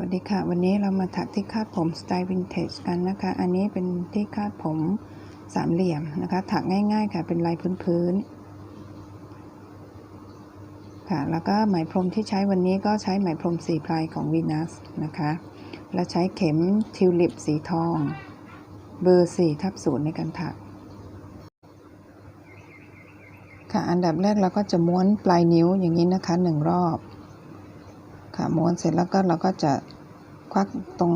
วัสดีค่ะ วันนี้เรามาถักที่คาดผมสไตล์วินเทจกันนะคะ อันนี้เป็นที่คาดผมสามเหลี่ยมนะคะ ถักง่ายๆค่ะ เป็นลายพื้นๆค่ะ แล้วก็ไหมพรมที่ใช้วันนี้ก็ใช้ไหมพรมสีพลายของวีนัสนะคะ และใช้เข็มทิวลิปสีทอง เบอร์4ทับศูนย์ในการถัก ค่ะ อันดับแรกเราก็จะม้วนปลายนิ้วอย่างนี้นะคะหนึ่งรอบ ค่ะม้วนเสร็จแล้วก็เราก็จะควักตรง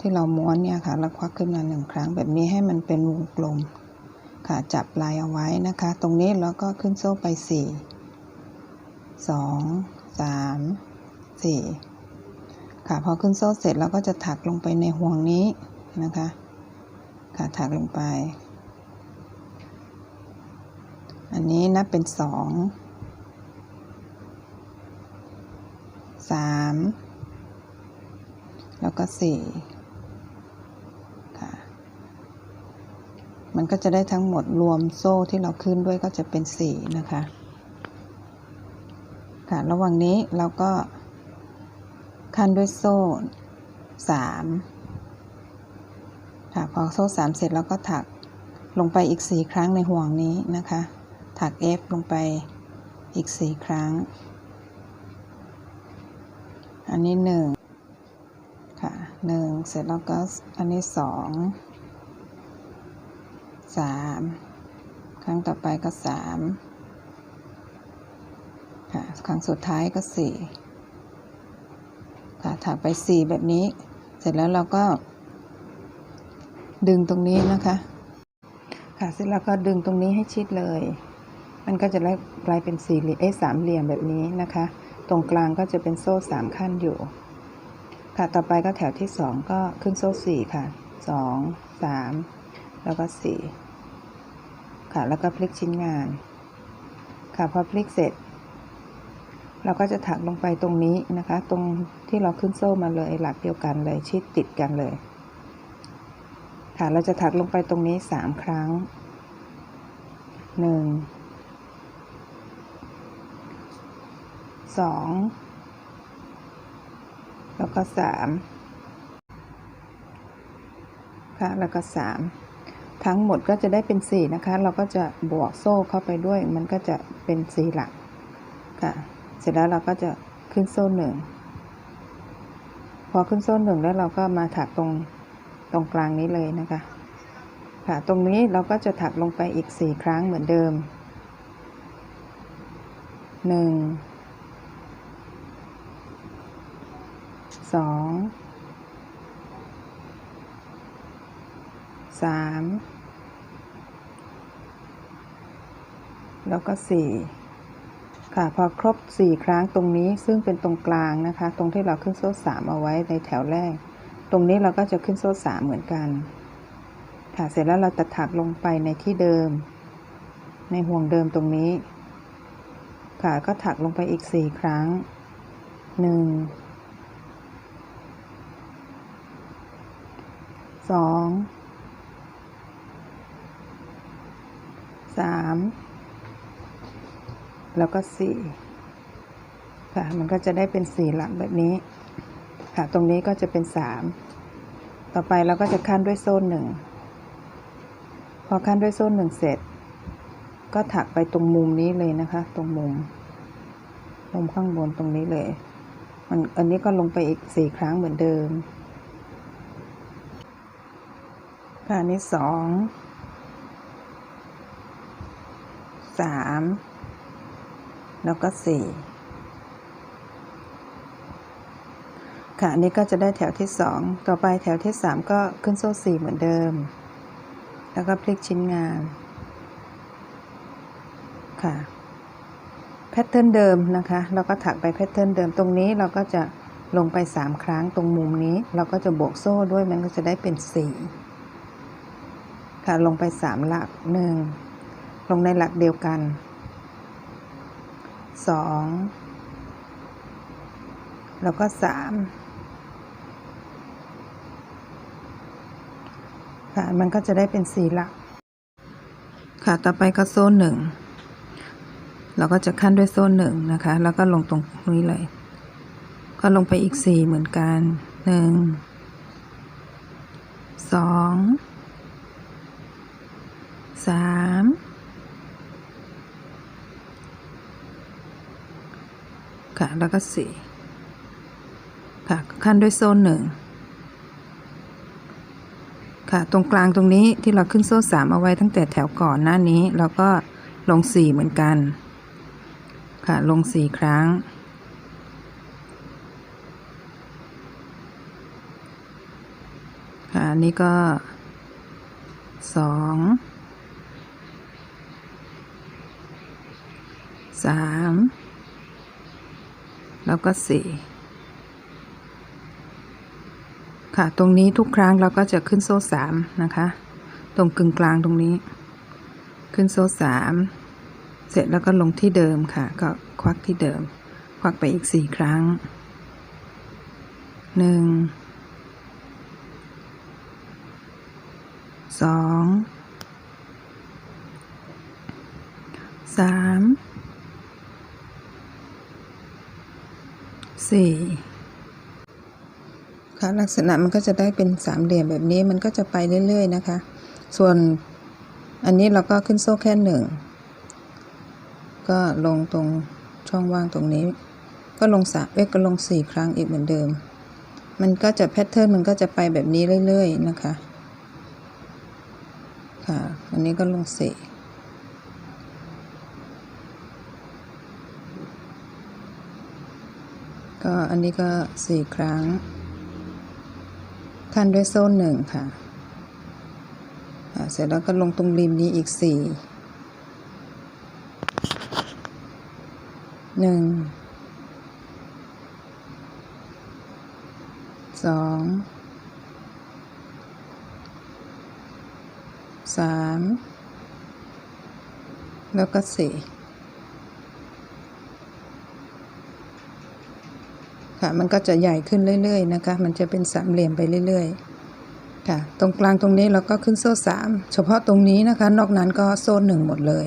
ที่เราม้วนเนี่ยค่ะแล้วควักขึ้นมาหนึ่งครั้งแบบนี้ให้มันเป็นวงกลมค่ะจับลายเอาไว้นะคะ ตรงนี้เราก็ขึ้นโซ่ไป4 2 3 4 ค่ะพอขึ้นโซ่เสร็จเราก็จะถักลงไปในห่วงนี้นะคะค่ะถักลงไป อันนี้นับเป็น 2 สามแล้วก็สี่ค่ะ มันก็จะได้ทั้งหมดรวมโซ่ที่เราขึ้นด้วยก็จะเป็นสี่นะคะ ค่ะ ระหว่างนี้เราก็ขั้นด้วยโซ่สามค่ะ พอโซ่สามเสร็จแล้วก็ถักลงไปอีกสี่ครั้งในห่วงนี้นะคะ ถัก F ลงไปอีกสี่ครั้ง อันนี้หนึ่งค่ะหนึ่งเสร็จแล้วก็อันนี้สองสามครั้งต่อไปก็สามค่ะครั้งสุดท้ายก็สี่ค่ะถักไปสี่แบบนี้ เสร็จแล้วเราก็ ดึงตรงนี้นะคะ ค่ะเสร็จแล้วก็ดึงตรงนี้ให้ชิดเลย มันก็จะกลายเป็นสี่เหลี่ยมเอ้สามเหลี่ยมแบบนี้นะคะ ตรงกลางก็จะเป็นโซ่สามขั้นอยู่ ค่ะต่อไปก็แถวที่สองก็ขึ้นโซ่สี่ค่ะสองสามแล้วก็สี่ค่ะแล้วก็พลิกชิ้นงาน ค่ะพอพลิกเสร็จ เราก็จะถักลงไปตรงนี้นะคะ ตรงที่เราขึ้นโซ่มาเลยหลักเดียวกันเลยชิดติดกันเลยค่ะเราจะถักลงไปตรงนี้สามครั้งหนึ่ง สองแล้วก็สามค่ะแล้วก็สามทั้งหมดก็จะได้เป็นสี่นะคะ เราก็จะบวกโซ่เข้าไปด้วย มันก็จะเป็นสี่หลักค่ะ เสร็จแล้วเราก็จะขึ้นโซ่หนึ่งพอขึ้นโซ่หนึ่งแล้วเราก็มาถักตรงตรงกลางนี้เลยนะคะ ค่ะ ตรงนี้เราก็จะถักลงไปอีกสี่ครั้งเหมือนเดิมหนึ่ง สองสามแล้วก็สี่ค่ะ พอครบสี่ครั้งตรงนี้ซึ่งเป็นตรงกลางนะคะ ตรงที่เราขึ้นโซ่สามเอาไว้ในแถวแรก ตรงนี้เราก็จะขึ้นโซ่สามเหมือนกัน ค่ะ เสร็จแล้วเราจะถักลงไปในที่เดิม ในห่วงเดิมตรงนี้ ค่ะ ก็ถักลงไปอีกสี่ครั้งหนึ่ง สองสามแล้วก็สี่ค่ะ มันก็จะได้เป็นสี่หลักแบบนี้ ค่ะ ตรงนี้ก็จะเป็นสามต่อไปเราก็จะขั้นด้วยโซ่หนึ่งพอขั้นด้วยโซ่หนึ่งเสร็จ ก็ถักไปตรงมุมนี้เลยนะคะ ตรงมุม มุมข้างบนตรงนี้เลย มันอันนี้ก็ลงไปอีกสี่ครั้งเหมือนเดิม ค่ะนนี้สองสามแล้วก็สี่ค่ะอันนี้ก็จะได้แถวที่สองต่อไปแถวที่สามก็ขึ้นโซ่สี่เหมือนเดิม แล้วก็พลิกชิ้นงานค่ะแพทเทิร์นเดิมนะคะเราก็ถักไปแพทเทิร์นเดิมตรงนี้เราก็จะลงไปสามครั้งตรงมุมนี้ เราก็จะบวกโซ่ด้วยมันก็จะได้เป็นสี่ ค่ะลงไปสามหลักหนึ่งลงในหลักเดียวกันสองแล้วก็สามค่ะมันก็จะได้เป็นสี่หลัก ค่ะต่อไปก็โซ่หนึ่งเราก็จะขั้นด้วยโซ่หนึ่งนะคะ แล้วก็ลงตรงนี้เลย ก็ลงไปอีกสี่เหมือนกันหนึ่งสอง สามค่ะ แล้วก็สี่ค่ะ ขั้นด้วยโซ่หนึ่งค่ะ ตรงกลางตรงนี้ที่เราขึ้นโซ่สามเอาไว้ตั้งแต่แถวก่อนหน้านี้ เราก็ลงสี่เหมือนกัน ค่ะ ลงสี่ครั้ง ค่ะ อันนี้ก็สอง สามแล้วก็สี่ค่ะ ตรงนี้ทุกครั้งเราก็จะขึ้นโซ่สามนะคะ ตรงกึ่งกลางตรงนี้ ขึ้นโซ่สามเสร็จแล้วก็ลงที่เดิมค่ะ ก็ควักที่เดิม ควักไปอีกสี่ครั้งหนึ่งสองสาม สี่ค่ะลักษณะมันก็จะได้เป็นสามเหลี่ยมแบบนี้มันก็จะไปเรื่อย ๆ นะคะ ส่วนอันนี้เราก็ขึ้นโซ่แค่หนึ่งก็ลงตรงช่องว่างตรงนี้ ก็ลงสามเอ้ยก็ลงสี่ครั้งอีกเหมือนเดิม มันก็จะแพทเทิร์นมันก็จะไปแบบนี้เรื่อย ๆ นะคะค่ะ อันนี้ก็ลงสี่ ก็อันนี้ก็สี่ครั้ง ขั้นด้วยโซ่หนึ่งค่ะ เสร็จแล้วก็ลงตรงริมนี้อีกสี่หนึ่งสองสามแล้วก็สี่ ค่ะ มันก็จะใหญ่ขึ้นเรื่อยๆนะคะ มันจะเป็นสามเหลี่ยมไปเรื่อยๆ ค่ะ ตรงกลางตรงนี้เราก็ขึ้นโซ่สามเฉพาะตรงนี้นะคะ นอกนั้นก็โซ่หนึ่งหมดเลย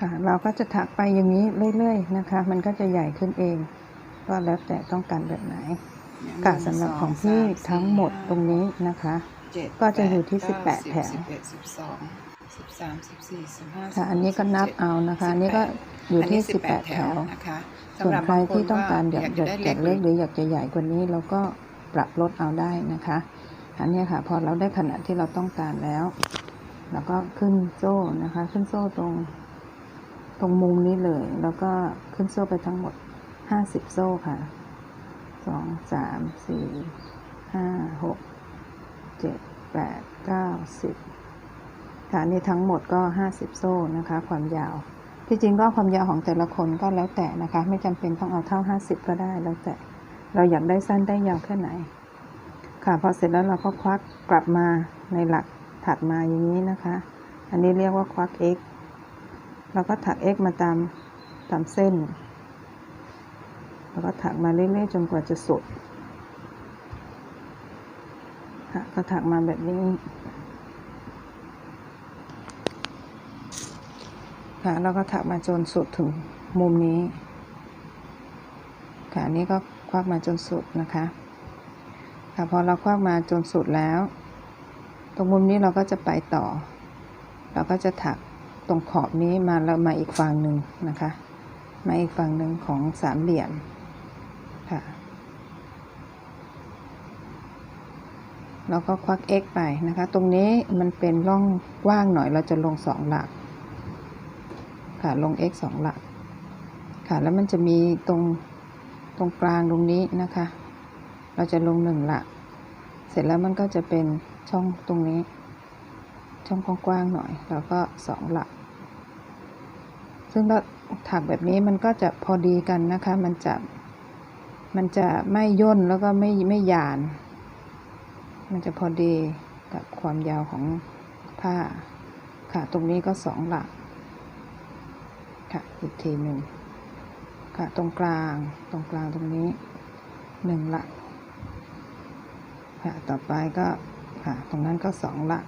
ค่ะ เราก็จะถักไปอย่างนี้เรื่อยๆนะคะ มันก็จะใหญ่ขึ้นเอง ก็แล้วแต่ต้องการแบบไหนค่ะสำหรับของพี่ทั้งหมดตรงนี้นะคะเจ็ดก็จะอยู่ที่ปด18 แถวสิบเอ็ดสิบสองสิบสามสิบสี่สิบห้าค่ะอันนี้ก็นับเอานะคะอันนี้ก็ออยู่ยู่ที่ที่สิบแปด18 แถแถววนะคะส่วนสำหรับใครที่ต้องการอยากจะจะได้จัดเล็กหรืออยากจะใหญ่กว่านี้เราก็ปรับลดเอาได้นะคะอันเนี้ยค่ะ พอเราได้ขนาดที่เราต้องการแล้วเราก็ขึ้นโซ่นะคะ ขึ้นโซ่ตรง ตรงมุมนี้เลย แล้วก็ขึ้นโซ่ไปทั้งหมดห้าสิบโซ่ค่ะสองสามสี่ห้าหกเจ็ดแปดเก้าสิบค่ะนี่ทั้งหมดก็ห้าสิบโซ่นะคะ ความยาว ที่จริงก็ความยาวของแต่ละคนก็แล้วแต่นะคะ ไม่จำเป็นต้องเอาเท่าห้าสิบก็ได้แล้วแต่เราอยากได้สั้นได้ยาวแค่ไหน ค่ะพอเสร็จแล้วเราก็ควักกลับมาในหลักถัดมาอย่างนี้นะคะ อันนี้เรียกว่าควัก x เราก็ถัก x มาตามตามเส้น แล้วก็ถักมาเรื่อยๆจนกว่าจะสุดค่ะก็ถักมาแบบนี้ ค่ะ แล้วก็ถักมาจนสุดถึงมุมนี้ ค่ะนนี้ก็ควักมาจนสุดนะคะ ค่ะพอเราควักมาจนสุดแล้ว ตรงมุมนี้เราก็จะไปต่อ เราก็จะถัก ตรงขอบนี้มาแล้วมาอีกฝั่งหนึ่งนะคะ มาอีกฝั่งหนึ่งของสามเหลี่ยมค่ะแล้วก็ควัก x ไปนะคะ ตรงนี้มันเป็นร่องกว้างหน่อยเราจะลงสองหลัก ค่ะลง x สองหลัก ค่ะแล้วมันจะมีตรงตรงกลางตรงนี้นะคะ เราจะลงหนึ่งหลัก เสร็จแล้วมันก็จะเป็นช่องตรงนี้ ช่องกว้างๆหน่อย แล้วก็สองหลัก ซึ่งเราถักแบบนี้มันก็จะพอดีกันนะคะ มันจะมันจะไม่ย่นแล้วก็ไม่ไม่หยาน มันจะพอดีกับความยาวของผ้า ค่ะ ตรงนี้ก็สองหลัก ค่ะ อีกทีหนึ่ง ค่ะ ตรงกลาง ตรงกลางตรงนี้หนึ่งหลัก ค่ะ ต่อไปก็ ค่ะ ตรงนั้นก็สองหลัก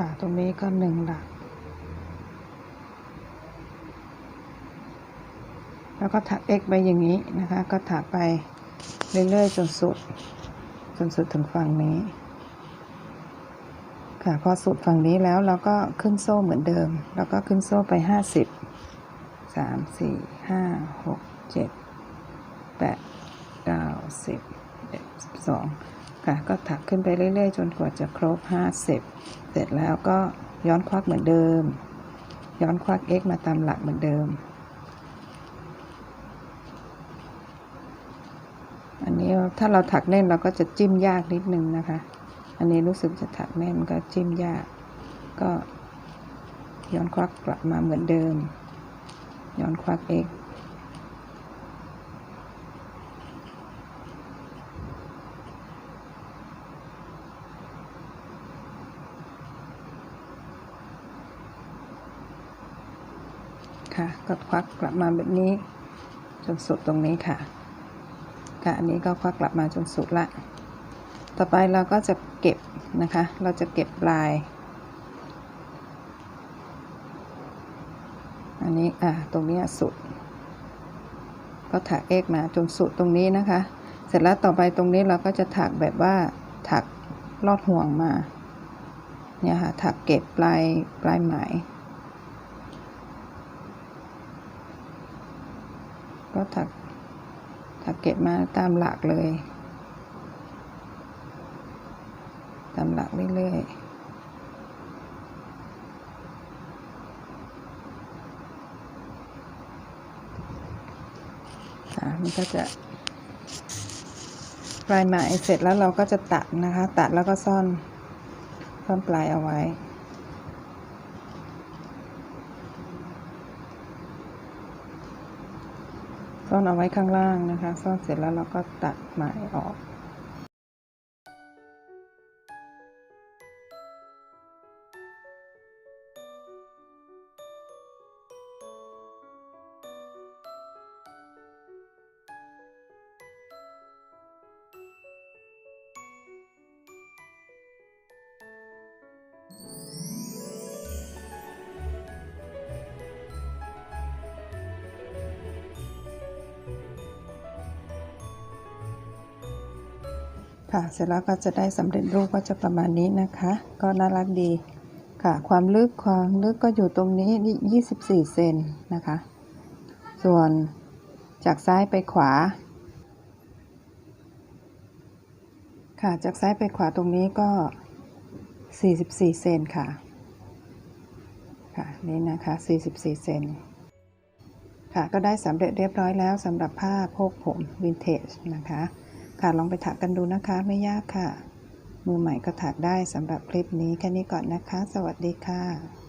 ค่ะ ตรงนี้ก็หนึ่งหลัก แล้วก็ถัก x ไปอย่างนี้นะคะ ก็ถักไปเรื่อยๆจนสุด จนสุดถึงฝั่งนี้ ค่ะ พอสุดฝั่งนี้แล้วเราก็ขึ้นโซ่เหมือนเดิม แล้วก็ขึ้นโซ่ไปห้าสิบสามสี่ห้าหกเจ็ดแปดเก้าสิบสิบสอง ค่ะ ก็ถักขึ้นไปเรื่อย ๆ จนกว่าจะครบห้าสิบเสร็จแล้วก็ย้อนควักเหมือนเดิม ย้อนควัก x มาตามหลักเหมือนเดิม อันนี้ถ้าเราถักแน่นเราก็จะจิ้มยากนิดนึงนะคะ อันนี้รู้สึกจะถักแน่นก็จิ้มยาก ก็ย้อนควักกลับมาเหมือนเดิม ย้อนควัก x ค่ะ ก็ควักกลับมาแบบนี้ จนสุดตรงนี้ค่ะค่ะอันนี้ก็ควักกลับมาจนสุดละ ต่อไปเราก็จะเก็บนะคะ เราจะเก็บปลาย อันนี้อะตรงนี้สุด ก็ถักเอกมาจนสุดตรงนี้นะคะ เสร็จแล้วต่อไปตรงนี้เราก็จะถักแบบว่าถักลอดห่วงมา เนี่ยค่ะถักเก็บปลายปลายไหม ก็ถักถักเก็บมาตามหลักเลย ตามหลักเรื่อยๆค่ะมันก็จะปลายไหมเสร็จแล้วเราก็จะตัดนะคะ ตัดแล้วก็ซ่อนซ่อนปลายเอาไว้ ซ่อ นเอาไว้ข้างล่างนะคะ ซ่อนเสร็จแล้วเราก็ตัดไหมออก ค่ะ เสร็จแล้วก็จะได้สำเร็จรูปก็จะประมาณนี้นะคะ ก็น่ารักดีค่ะ ความลึกความลึกก็อยู่ตรงนี้นี่24 เซนนะคะ ส่วนจากซ้ายไปขวา ค่ะ จากซ้ายไปขวาตรงนี้ก็ 44 เซนค่ะ ค่ะ นี่นะคะ 44 เซนค่ะ ก็ได้สำเร็จเรียบร้อยแล้วสำหรับผ้าโพกผมวินเทจนะคะ ค่ะลองไปถักกันดูนะคะไม่ยากค่ะ มือใหม่ก็ถักได้สำหรับคลิปนี้แค่นี้ก่อนนะคะ สวัสดีค่ะ